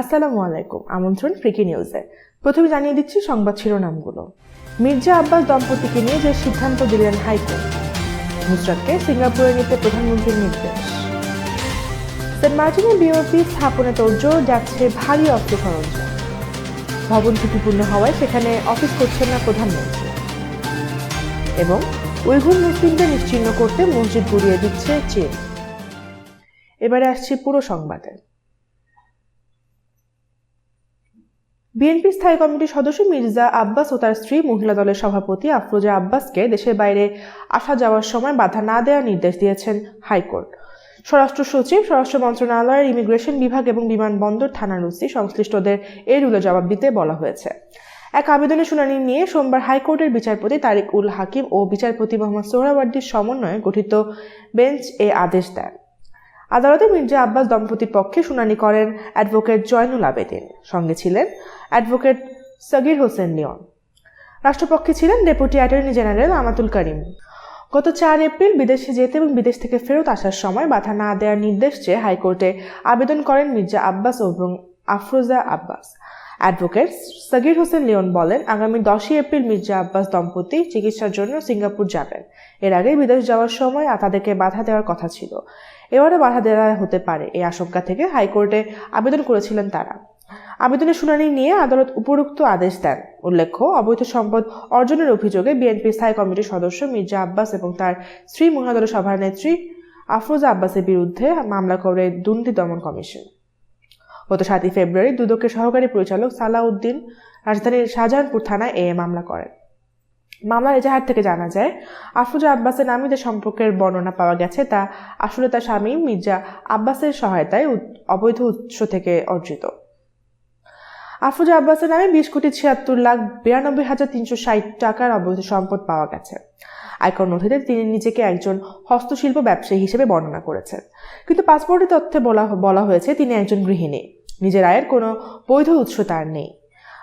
আসসালামু আলাইকুম, আমন্ত্রণ ফ্রিকি নিউজে। প্রথমে জানিয়ে দিচ্ছি সংবাদ শিরোনামগুলো। মির্জা আব্বাস দম্পতিকে নিয়ে যে সিদ্ধান্ত দিলেন হাইকোর্ট, নুসরাতকে সিঙ্গাপুরে নিতে প্রধানমন্ত্রীর নির্দেশ। সেন্ট মার্টিনে বিওপি স্থাপনে তোড়জোড় যাচ্ছে ভারী অস্ত্র সরঞ্জাম। ভবন ঝুঁকিপূর্ণ হওয়ায় সেখানে অফিস করছেন না প্রধানমন্ত্রী। এবং উইঘুর মুসলিমদের নিশ্চিহ্ন করতে মসজিদ গুড়িয়ে দিচ্ছে চীন। এবারে আসছি পুরো সংবাদে। বিএনপি স্থায়ী কমিটির সদস্য মির্জা আব্বাস ও তার স্ত্রী মহিলা দলের সভাপতি আফরোজা আব্বাসকে দেশের বাইরে আসা যাওয়ার সময় বাধা না দেওয়ার নির্দেশ দিয়েছেন হাইকোর্ট। স্বরাষ্ট্র সচিব, স্বরাষ্ট্র মন্ত্রণালয়ের ইমিগ্রেশন বিভাগ এবং বিমানবন্দর থানার ওসি সংশ্লিষ্টদের এই রুলে জবাব দিতে বলা হয়েছে। এক আবেদনের শুনানি নিয়ে সোমবার হাইকোর্টের বিচারপতি তারিক উল হাকিম ও বিচারপতি মোহাম্মদ সোহরাওয়ার্দির সমন্বয়ে গঠিত বেঞ্চ এ আদেশ দেন। আদালতে মির্জা আব্বাস দম্পতির পক্ষে শুনানি করেন অ্যাডভোকেট জয়নুল আবেদিন। সঙ্গে ছিলেন অ্যাডভোকেট সগির হোসেন লিওন। রাষ্ট্রপক্ষে ছিলেন deputy attorney general Amatul Karim. গত চার এপ্রিল বিদেশে যেতে এবং বিদেশ থেকে ফেরত আসার সময় বাধা না দেওয়ার নির্দেশ চেয়ে হাইকোর্টে আবেদন করেন মির্জা আব্বাস এবং আফরোজা আব্বাস। অ্যাডভোকেট সগির হোসেন লিওন বলেন, আগামী দশই এপ্রিল মির্জা আব্বাস দম্পতি চিকিৎসার জন্য সিঙ্গাপুর যাবেন। এর আগে বিদেশ যাওয়ার সময় তাদেরকে বাধা দেওয়ার কথা ছিল। এবারে বাধা দেওয়া হতে পারে। এই আশঙ্কা থেকে হাইকোর্টে আবেদন করেছিলেন তারা। আবেদনের শুনানি নিয়ে আদালত উপরোক্ত আদেশ দেন। উল্লেখ্য, অবৈধ সম্পদ অর্জনের অভিযোগে বিএনপি স্থায়ী কমিটির সদস্য মির্জা আব্বাস এবং তার স্ত্রী মহিলা সভার নেত্রী আফরোজা আব্বাসের বিরুদ্ধে মামলা করে দুর্নীতি দমন কমিশন। গত সাতই ফেব্রুয়ারি দুদকের সহকারী পরিচালক সালাউদ্দিন রাজধানীর শাহজাহানপুর থানায় এ মামলা করেন। মামলার এজাহার থেকে জানা যায়, আফরোজা আব্বাসের নামে যে সম্পর্কের বর্ণনা পাওয়া গেছে তা আসলে তার স্বামী মির্জা আব্বাসের সহায়তায় অবৈধ উৎস থেকে অর্জিত। আফরোজা আব্বাসের নামে বিশ কোটি ছিয়াত্তর লাখ বিরানব্বই হাজার তিনশো ষাট টাকার অবৈধ সম্পদ পাওয়া গেছে। আয়কর নথিতে তিনি নিজেকে একজন হস্তশিল্প ব্যবসায়ী হিসেবে বর্ণনা করেছেন। কিন্তু পাসপোর্টের তথ্যে বলা বলা হয়েছে তিনি একজন গৃহিণী। নিজের আয়ের কোনো বৈধ উৎস তার নেই।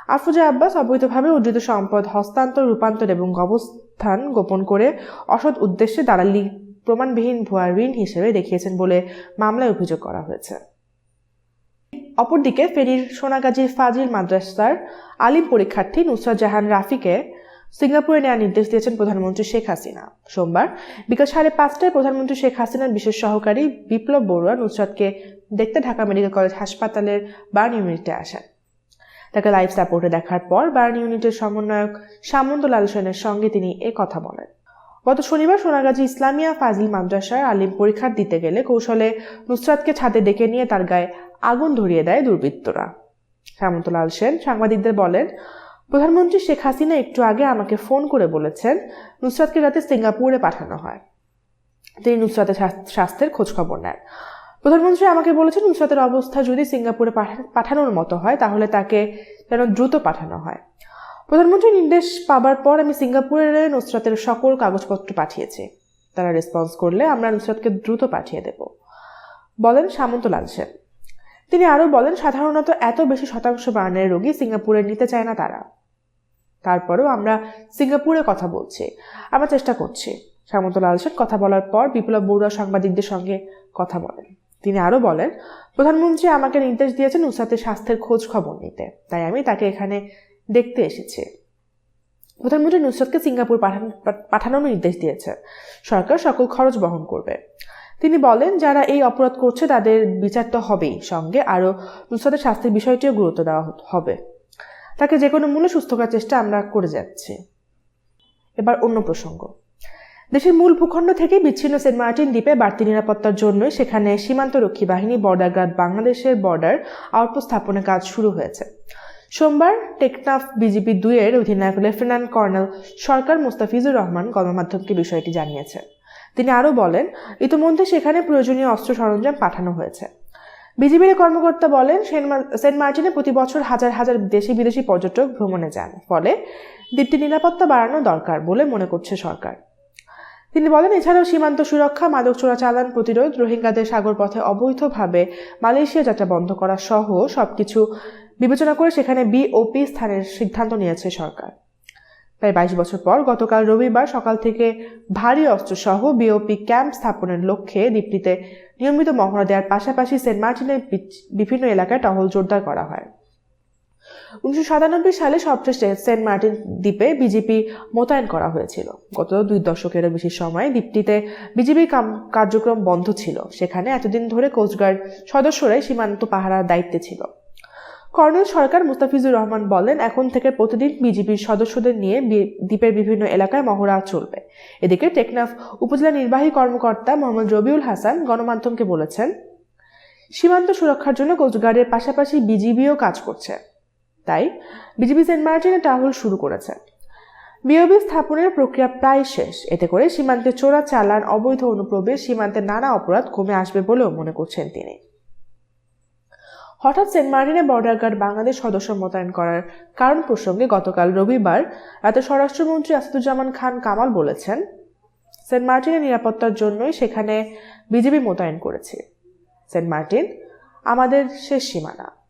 আফরোজা আব্বাস অবৈধভাবে অর্জিত সম্পদ হস্তান্তর, রূপান্তর এবং অবস্থান গোপন করে অসৎ উদ্দেশ্যে দালালি প্রমাণবিহীন ভুয়া ঋণ হিসেবে দেখিয়েছেন বলে মামলায় অভিযোগ করা হয়েছে। অপরদিকে ফেনীর সোনাগাজীর ফাজিল মাদ্রাসার আলিম পরীক্ষার্থী নুসরাত জাহান রাফিকে সিঙ্গাপুরে নেওয়ার নির্দেশ দিয়েছেন প্রধানমন্ত্রী শেখ হাসিনা। সোমবার বিকাল সাড়ে পাঁচটায় প্রধানমন্ত্রী শেখ হাসিনার বিশেষ সহকারী বিপ্লব বড়ুয়া নুসরাতকে দেখতে ঢাকা মেডিকেল কলেজ হাসপাতালের বার্ন ইউনিটে আসেন। তাকে লাইফ সাপোর্টে দেখার পর বার্ন ইউনিটের সমন্বয়ক সামন্ত লাল সেনের সঙ্গে তিনি এ কথা বলেন। গত শনিবার সোনাগাজী ইসলামিয়া ফাজিল মাদ্রাসার আলিম পরীক্ষা দিতে গেলে কৌশলে নুসরাতকে ছাদে ডেকে নিয়ে তার গায়ে আগুন ধরিয়ে দেয় দুর্বৃত্তরা। সামন্তলাল সেন সাংবাদিকদের বলেন, প্রধানমন্ত্রী শেখ হাসিনা একটু আগে আমাকে ফোন করে বলেছেন নুসরাতকে যাতে সিঙ্গাপুরে পাঠানো হয়। তিনি নুসরাতের স্বাস্থ্যের খোঁজখবর নেন। প্রধানমন্ত্রী আমাকে বলেছেন নুসরাতের অবস্থা যদি সিঙ্গাপুরে পাঠা- পাঠানোর মতো হয়, তাহলে তাকে যেন দ্রুত পাঠানো হয়। প্রধানমন্ত্রীর নির্দেশ পাবার পর আমি সিঙ্গাপুরে নুসরাতের সকল কাগজপত্র পাঠিয়েছি। তারা রেসপন্স করলে আমরা নুসরাতকে দ্রুত পাঠিয়ে দেব। বলেন সামন্তলাল সেন। তিনি আরও বলেন, সাধারণত এত বেশি শতাংশ বার্নের রোগী সিঙ্গাপুরে নিতে চায় না তারা। তারপরেও আমরা সিঙ্গাপুরে কথা বলছি। আমরা চেষ্টা করছি। সামন্তলাল সেন কথা বলার পর বিপ্লব বড়ুয়া সাংবাদিকদের সঙ্গে কথা বলেন। তিনি আরও বলেন, প্রধানমন্ত্রী আমাকে নির্দেশ দিয়েছেন নুসরাতের স্বাস্থ্যের খোঁজ খবর নিতে, তাই আমি তাকে এখানে দেখতে এসেছি। প্রধানমন্ত্রী নুসরাতকে সিঙ্গাপুর পাঠান পাঠানোর নির্দেশ দিয়েছেন সরকার সকল খরচ বহন করবে। তিনি বলেন, যারা এই অপরাধ করছে, তাদের বিচার তো হবেই। সঙ্গে আরও নুসরাতের স্বাস্থ্যের বিষয়টিও গুরুত্ব দেওয়া হবে। তাকে যে কোনো মূল্যে সুস্থ করার চেষ্টা আমরা করে যাচ্ছি। এবার অন্য প্রসঙ্গ। দেশের মূল ভূখণ্ড থেকে বিচ্ছিন্ন সেন্ট মার্টিন দ্বীপে বাড়তি নিরাপত্তার জন্যই সেখানে সীমান্তরক্ষী বাহিনী বর্ডার গার্ড বাংলাদেশের বর্ডার আউটপোস্ট স্থাপনের কাজ শুরু হয়েছে। সোমবার টেকনাফ বিজিবি দুইয়ের অধিনায়ক লেফটেন্যান্ট কর্নেল সরকার মোস্তাফিজুর রহমান গণমাধ্যমকে বিষয়টি জানিয়েছে তিনি আরও বলেন, ইতিমধ্যে সেখানে প্রয়োজনীয় অস্ত্র সরঞ্জাম পাঠানো হয়েছে। বিজিবির কর্মকর্তা বলেন সেন্ট মার্টিনে প্রতি বছর হাজার হাজার দেশি বিদেশি পর্যটক ভ্রমণে যান। ফলে দ্বীপটির নিরাপত্তা বাড়ানো দরকার বলে মনে করছে সরকার। তিনি বলেন, এছাড়াও সীমান্ত সুরক্ষা, মাদক চোরাচালান প্রতিরোধ, রোহিঙ্গাদের সাগর পথে অবৈধভাবে মালয়েশিয়া যাত্রা বন্ধ করা সহ সবকিছু বিবেচনা করে সেখানে বিওপি স্থানের সিদ্ধান্ত নিয়েছে সরকার। প্রায় বাইশ বছর পর গতকাল রবিবার সকাল থেকে ভারী অস্ত্রসহ বিওপি ক্যাম্প স্থাপনের লক্ষ্যে দ্বীপটিতে নিয়মিত মহড়া দেওয়ার পাশাপাশি সেন্ট মার্টিনের বিভিন্ন এলাকায় টহল জোরদার করা হয়। উনিশশো সাতানব্বই সালে সবশেষ সেন্ট মার্টিন দ্বীপে বিজেপি মোতায়েন করা হয়েছিল। গত দুই দশকেরও বেশি সময় দ্বীপটিতে বিজেপির কার্যক্রম বন্ধ ছিল। সেখানে এতদিন ধরে কোস্টগার্ড সদস্যরাই সীমান্ত পাহারার দায়িত্বে ছিল। কর্নেল সরকার মুস্তাফিজুর রহমান বলেন, এখন থেকে প্রতিদিন বিজেপির সদস্যদের নিয়ে দ্বীপের বিভিন্ন এলাকায় মহড়া চলবে। এদিকে টেকনাফ উপজেলা নির্বাহী কর্মকর্তা মোহাম্মদ রবিউল হাসান গণমাধ্যমকে বলেছেন, সীমান্ত সুরক্ষার জন্য কোস্টগার্ডের পাশাপাশি বিজিবিও কাজ করছে। তাই বিজিবি সেন্ট মার্টিনে টাহল শুরু করেছে। বিওবি স্থাপনের প্রক্রিয়া প্রায় শেষ। এতে করে সীমান্তে চোরা চালান, অবৈধ অনুপ্রবেশ, সীমান্তে নানা অপরাধ কমে আসবে বলেও মনে করছেন তিনি। হঠাৎ সেন্ট মার্টিনে বর্ডার গার্ড বাংলাদেশ সদস্য মোতায়েন করার কারণ প্রসঙ্গে গতকাল রবিবার রাতে স্বরাষ্ট্রমন্ত্রী আসাদুজ্জামান খান কামাল বলেছেন, সেন্ট মার্টিনের নিরাপত্তার জন্যই সেখানে বিজেপি মোতায়েন করেছে। সেন্ট মার্টিন আমাদের শেষ সীমানা।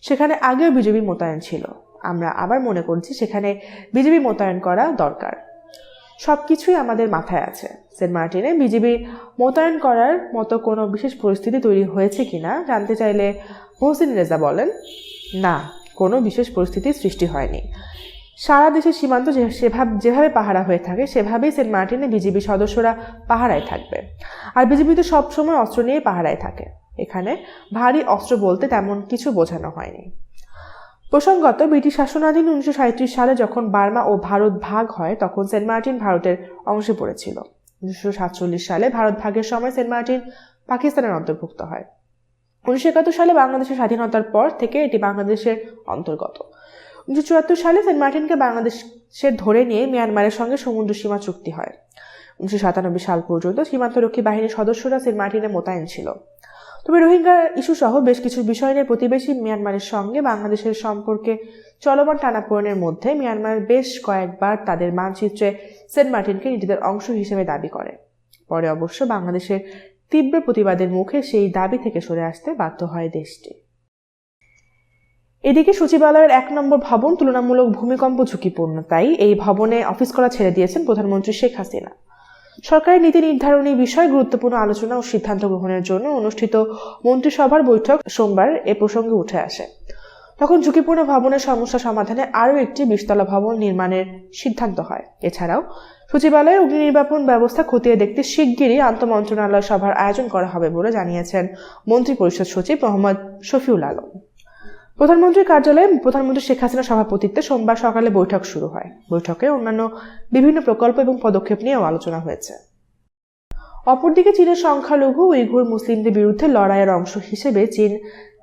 সেখানে আগেও বিজেপি মোতায়েন ছিল। আমরা আবার মনে করছি সেখানে বিজেপি মোতায়েন করা দরকার। সব কিছুই আমাদের মাথায় আছে। সেন্ট মার্টিনে বিজেপি মোতায়েন করার মতো কোনো বিশেষ পরিস্থিতি তৈরি হয়েছে কিনা জানতে চাইলে মহসিন রেজা বলেন, না, কোনো বিশেষ পরিস্থিতির সৃষ্টি হয়নি। সারা দেশের সীমান্ত সেভাবে, যেভাবে পাহারা হয়ে থাকে, সেভাবেই সেন্ট মার্টিনে বিজেপি সদস্যরা পাহারায় থাকবে। আর বিজেপি তো সবসময় অস্ত্র নিয়ে পাহারায় থাকে। এখানে ভারী অস্ত্র বলতে তেমন কিছু বোঝানো হয়নি। প্রসঙ্গত, ব্রিটিশ শাসনাধীন উনিশশো সালে যখন বার্মা ও ভারত ভাগ হয়, তখন সেন্ট মার্টিন ভারতের অংশে পড়েছিল। উনিশশো সাতচল্লিশ সালে ভারত ভাগের সময় সেন্ট মার্টিন পাকিস্তানের অন্তর্ভুক্ত হয়। উনিশশো একাত্তর সালে বাংলাদেশের স্বাধীনতার পর থেকে এটি বাংলাদেশের অন্তর্গত। উনিশশো চুয়াত্তর সালে সেন্ট মার্টিনকে বাংলাদেশের ধরে নিয়ে মিয়ানমারের সঙ্গে সমুদ্র সীমা চুক্তি হয়। উনিশশো সাতানব্বই সাল পর্যন্ত সীমান্তরক্ষী বাহিনীর সদস্যরা সেন্ট মার্টিনে মোতায়েন ছিল। তবে রোহিঙ্গা ইস্যু সহ বেশ কিছু বিষয় নিয়ে প্রতিবেশী মিয়ানমারের সঙ্গে বাংলাদেশের সম্পর্কে চলমান টানাপোড়েনের মধ্যে মিয়ানমার বেশ কয়েকবার তাদের মানচিত্রে সেন্ট মার্টিনকে নিজেদের অংশ হিসেবে দাবি করে। পরে অবশ্য বাংলাদেশের তীব্র প্রতিবাদের মুখে সেই দাবি থেকে সরে আসতে বাধ্য হয় দেশটি। এদিকে সচিবালয়ের এক নম্বর ভবন তুলনামূলক ভূমিকম্প ঝুঁকিপূর্ণ, তাই এই ভবনে অফিস করা ছেড়ে দিয়েছেন প্রধানমন্ত্রী শেখ হাসিনা। সরকারি নীতি নির্ধারণী বিষয়ে গুরুত্বপূর্ণ আলোচনা ও সিদ্ধান্ত গ্রহণের জন্য অনুষ্ঠিত মন্ত্রিসভার বৈঠক সোমবার এ প্রসঙ্গে উঠে আসে। তখন ঝুঁকিপূর্ণ ভবনের সমস্যা সমাধানে আরও একটি বিশতলা ভবন নির্মাণের সিদ্ধান্ত হয়। এছাড়াও, সচিবালয়ে অগ্নি নির্বাপন ব্যবস্থা খতিয়ে দেখতে শিগগিরই আন্তমন্ত্রণালয় সভার আয়োজন করা হবে বলে জানিয়েছেন মন্ত্রী পরিষদ সচিব মোহাম্মদ শফিউল আলম। প্রধানমন্ত্রীর কার্যালয়ে প্রধানমন্ত্রী শেখ হাসিনার সভাপতিত্বে সোমবার সকালে বৈঠক শুরু হয়। বৈঠকে অন্যান্য বিভিন্ন প্রকল্প এবং পদক্ষেপ নিয়েও আলোচনা হয়েছে। অপরদিকে চীনের সংখ্যালঘু, উইঘুর মুসলিমদের বিরুদ্ধে লড়াইয়ের অংশ হিসেবে চীন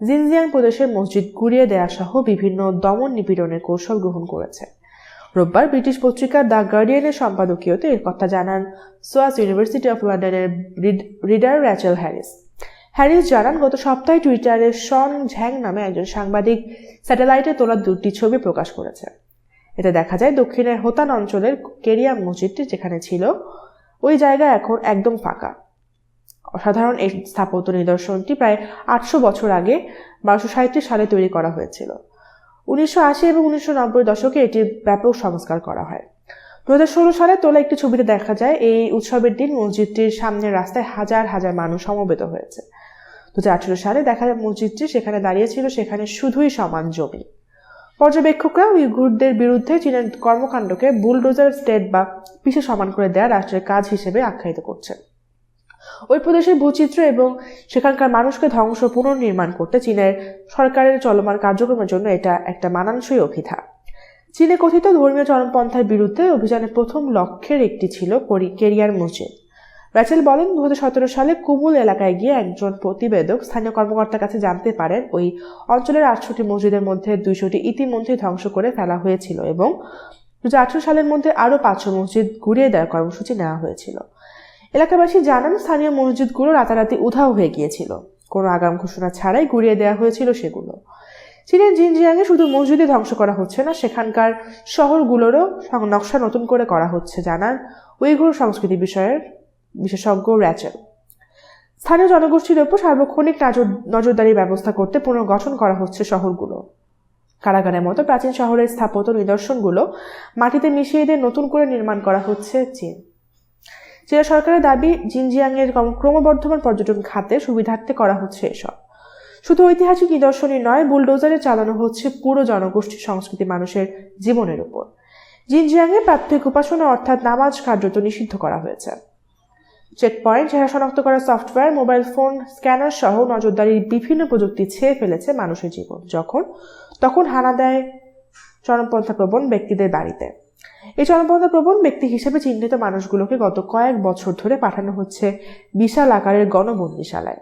জিনজিয়াং প্রদেশের মসজিদ গুড়িয়ে দেয়া সহ বিভিন্ন দমন নিপীড়নের কৌশল গ্রহণ করেছে। রোববার ব্রিটিশ পত্রিকা দ্য গার্ডিয়ানের সম্পাদকীয়তে এর কথা জানান সোয়াস ইউনিভার্সিটি অফ লন্ডনের রিডার র্যাচেল হ্যারিস। হ্যারিস জানান, গত সপ্তাহে টুইটারে শন ঝ্যাং নামে একজন সাংবাদিক স্যাটেলাইটে তোলা দুটি ছবি প্রকাশ করেছে। এতে দেখা যায়, দক্ষিণের হোতান অঞ্চলের কেরিয়া মসজিদটি যেখানে ছিল, ওই জায়গা এখন একদম ফাঁকা। অসাধারণ এই স্থাপত্য নিদর্শনটি প্রায় আটশো বছর আগে বারোশো সাঁত্রিশ সালে তৈরি করা হয়েছিল। উনিশশো আশি এবং উনিশশো নব্বই দশকে এটির ব্যাপক সংস্কার করা হয়। দু হাজার ষোলো সালে তোলা একটি ছবিতে দেখা যায়, এই উৎসবের দিন মসজিদটির সামনের রাস্তায় হাজার হাজার মানুষ সমবেত হয়েছে। দু হাজার আঠেরো সালে দেখা মসজিদটি সেখানে দাঁড়িয়েছিল সেখানে শুধুই সমান জমি। পর্যবেক্ষকরা উইঘুরদের বিরুদ্ধে চীনের কর্মকাণ্ডকে বুলডোজার স্টেট বা পিছে সমান করে দেয়া রাষ্ট্রের কাজ হিসেবে আখ্যায়িত করছেন। ওই প্রদেশের ভূচিত্র এবং সেখানকার মানুষকে ধ্বংস পুনর্নির্মাণ করতে চীনের সরকারের চলমান কার্যক্রমের জন্য এটা একটা মানানসই অভিধা চীনে কথিত ধর্মীয় চরমপন্থার বিরুদ্ধে অভিযানের প্রথম লক্ষ্যের একটি ছিল কেরিয়ার মসজিদ। র্যাচেল বলেন দু হাজার সতেরো সালে কুমুল এলাকায় গিয়ে একজন প্রতিবেদক স্থানীয় কর্মকর্তার কাছে জানতে পারেন, ওই অঞ্চলের আটশোটি মসজিদের মধ্যে দুইশোটি ইতিমধ্যে ধ্বংস করে ফেলা হয়েছিল এবং দু সালের মধ্যে আরও পাঁচশো মসজিদ ঘুরিয়ে দেওয়ার কর্মসূচি নেওয়া হয়েছিল। এলাকাবাসী জানান, স্থানীয় মসজিদগুলো রাতারাতি উধাও হয়ে গিয়েছিল। কোনো আগাম ঘোষণা ছাড়াই ঘুরিয়ে দেওয়া হয়েছিল সেগুলো। চীনের জিনজিয়াংয়ে শুধু মসজিদই ধ্বংস করা হচ্ছে না, সেখানকার শহরগুলোরও নকশা নতুন করে করা হচ্ছে, জানান উইঘুর সংস্কৃতি বিষয়ের বিশেষজ্ঞ র্যাচেল। স্থানীয় জনগোষ্ঠীর ওপর সার্বক্ষণিক নজর, নজরদারির ব্যবস্থা করতে পুনর্গঠন করা হচ্ছে শহরগুলো। কারাগারের মতো প্রাচীন শহরের স্থাপত্য নিদর্শনগুলো মাটিতে মিশিয়ে দিয়ে নতুন করে নির্মাণ করা হচ্ছে চীন। চীনা সরকারের দাবি, জিনজিয়াংয়ের ক্রম- ক্রমবর্ধমান পর্যটন খাতে সুবিধার্থে করা হচ্ছে এসব। শুধু ঐতিহাসিক নিদর্শনই নয়, বুলডোজারে চালানো হচ্ছে পুরো জনগোষ্ঠীর সংস্কৃতি মানুষের জীবনের উপর। জিনজিয়াংয়ে প্রাত্যহিক উপাসনা অর্থাৎ নামাজ কার্যত নিষিদ্ধ করা হয়েছে। চেকপয়েন্ট চেহারা শনাক্ত করা সফটওয়্যার মোবাইল ফোন স্ক্যানার সহ নজরদারির বিভিন্ন প্রযুক্তি ছেয়ে ফেলেছে মানুষের জীবন। যখন? তখন হানা দেয় চরমপন্থা প্রবণ ব্যক্তিদের বাড়িতে। এই চরমপন্থা প্রবণ ব্যক্তি হিসেবে চিহ্নিত মানুষগুলোকে গত কয়েক বছর ধরে পাঠানো হচ্ছে বিশাল আকারের গণবন্দিশালায়।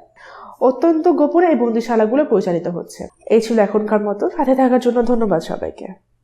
অত্যন্ত গোপনে এই বন্দিশালাগুলো পরিচালিত হচ্ছে। এই ছিল এখনকার মতো। সাথে থাকার জন্য ধন্যবাদ সবাইকে।